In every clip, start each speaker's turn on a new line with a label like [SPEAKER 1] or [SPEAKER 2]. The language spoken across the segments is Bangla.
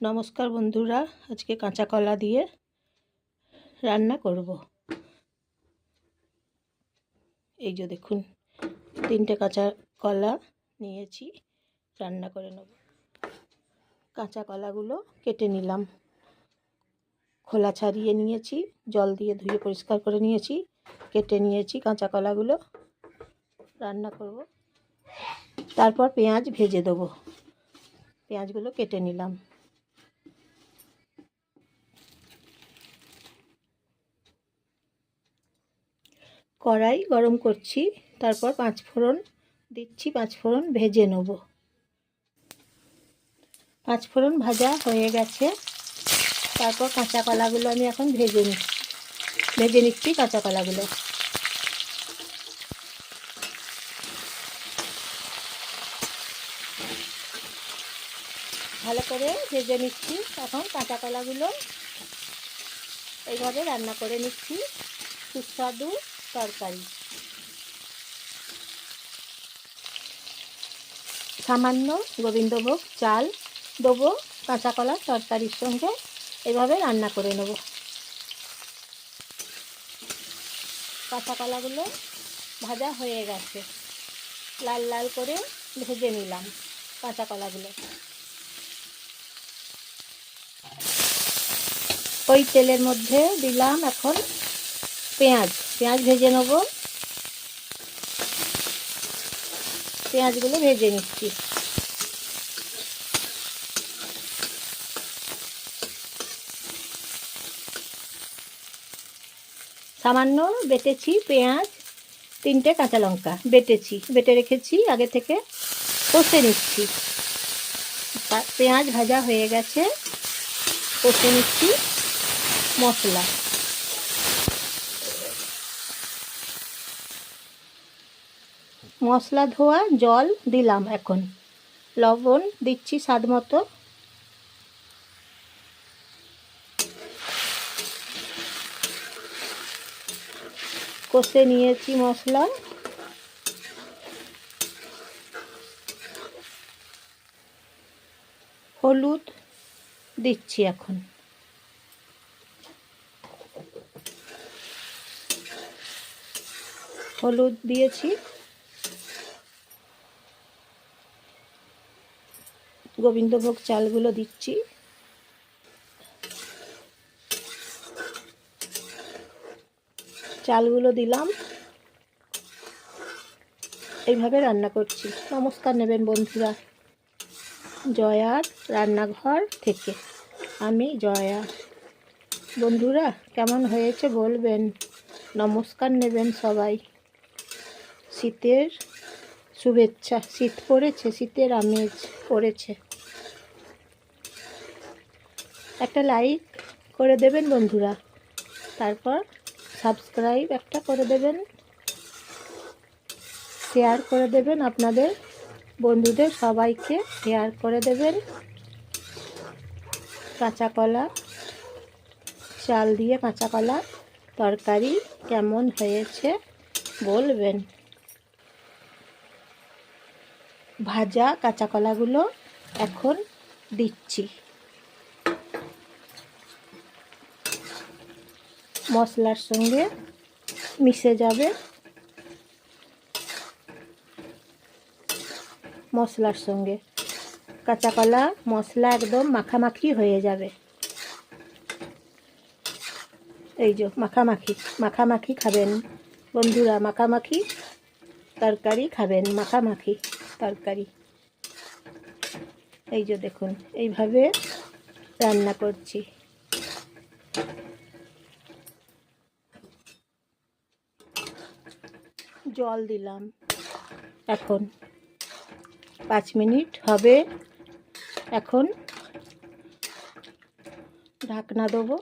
[SPEAKER 1] নমস্কার বন্ধুরা, আজকে কাঁচা কলা দিয়ে রান্না করব। এই যে দেখুন, তিনটে কাঁচা কলা নিয়েছি, রান্না করে নেব। কাঁচা কলাগুলো কেটে নিলাম। খোলা ছাড়িয়ে নিয়েছি, জল দিয়ে ধুয়ে পরিষ্কার করে নিয়েছি, কেটে নিয়েছি কাঁচা কলাগুলো, রান্না করব। তারপর পেঁয়াজ ভেজে দেবো। পেঁয়াজগুলো কেটে নিলাম। কড়াই গরম করছি, তারপর পাঁচ ফোড়ন দিচ্ছি, পাঁচ ফোড়ন ভেজে নেব। পাঁচ ফোড়ন ভাজা হয়ে গেছে। তারপর কাঁচা কলাগুলো আমি এখন ভেজে নিচ্ছি। ভেজে নিচ্ছি কাঁচা কলাগুলো। ভালো করে ভেজে নিচ্ছি। এখন কাঁচা কলাগুলো এইভাবে রান্না করে নিচ্ছি। সুস্বাদু। তরকারি। সামান্য গোবিন্দভোগ চাল দেবো, কাঁচা কলা তরকারির সঙ্গে, এভাবে রান্না করে নেব। কাঁচা কলাগুলো ভাজা হয়ে গেছে। লাল লাল করে ভেজে নিলাম কাঁচা কলাগুলো। ওই তেলের মধ্যে দিলাম এখন পেঁয়াজ পেঁয়াজ ভেজে নেব। পেঁয়াজগুলো ভেজে নিচ্ছি। সামান্য বেটেছি পেঁয়াজ, তিনটে কাঁচা লঙ্কা বেটেছি, বেটে রেখেছি, আগে থেকে কষে নিচ্ছি। পেঁয়াজ ভাজা হয়ে গেছে, কষে নিচ্ছি মশলা। মশলা ধোয়া, জল দিলাম এখন। লবণ দিচ্ছি স্বাদ মতো। কষে নিয়েছি মশলা। হলুদ দিচ্ছি এখন। হলুদ দিয়েছি। গোবিন্দভোগ চালগুলো দিচ্ছি। চালগুলো দিলাম। এইভাবে রান্না করছি। নমস্কার নেবেন বন্ধুরা। জয়ার রান্নাঘর থেকে। আমি জয়া। বন্ধুরা, কেমন হয়েছে বলবেন? নমস্কার নেবেন সবাই। শীতের শুভেচ্ছা। শীত পড়েছে, শীতের আমেজ পড়েছে। একটা লাইক করে দেবেন বন্ধুরা। তারপর সাবস্ক্রাইব একটা করে দেবেন। শেয়ার করে দেবেন আপনাদের বন্ধুদের সবাইকে শেয়ার করে দেবেন। কাঁচা কলা, চাল দিয়ে কাঁচা কলা তরকারি কেমন হয়েছে বলবেন। ভাজা কাঁচা কলাগুলো এখন দিচ্ছি। মশলার সঙ্গে মিশে যাবে। মশলার সঙ্গে। কাঁচা কলা, মশলা একদম মাখামাখি হয়ে যাবে। এই যে মাখামাখি মাখামাখি খাবেন। বন্ধুরা, মাখামাখি তরকারি খাবেন, মাখামাখি তরকারি। এই যে দেখুন, এইভাবে রান্না করছি। জল দিলাম। এখন পাঁচ মিনিট হবে। এখন ঢাকনা দেবো।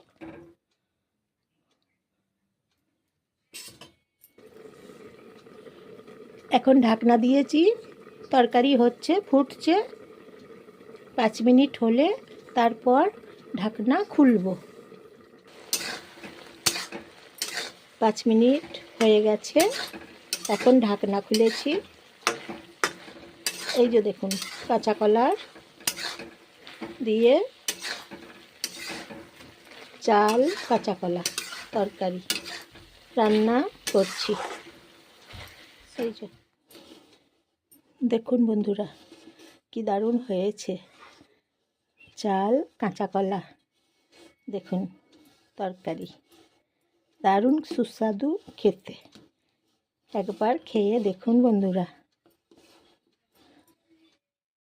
[SPEAKER 1] এখন ঢাকনা দিয়েছি। তরকারি হচ্ছে, ফুটছে। পাঁচ মিনিট হলে তারপর ঢাকনা খুলব। পাঁচ মিনিট হয়ে গেছে। এখন ঢাকনা খুলেছি। এই যে দেখুন, কাঁচা কলার দিয়ে চাল, কাঁচা কলা তরকারি রান্না করছি। এই যে দেখুন বন্ধুরা, কি দারুণ হয়েছে। চাল, কাঁচা কলা, দেখুন তরকারি। দারুণ সুস্বাদু খেতে। একবার খেয়ে দেখুন বন্ধুরা।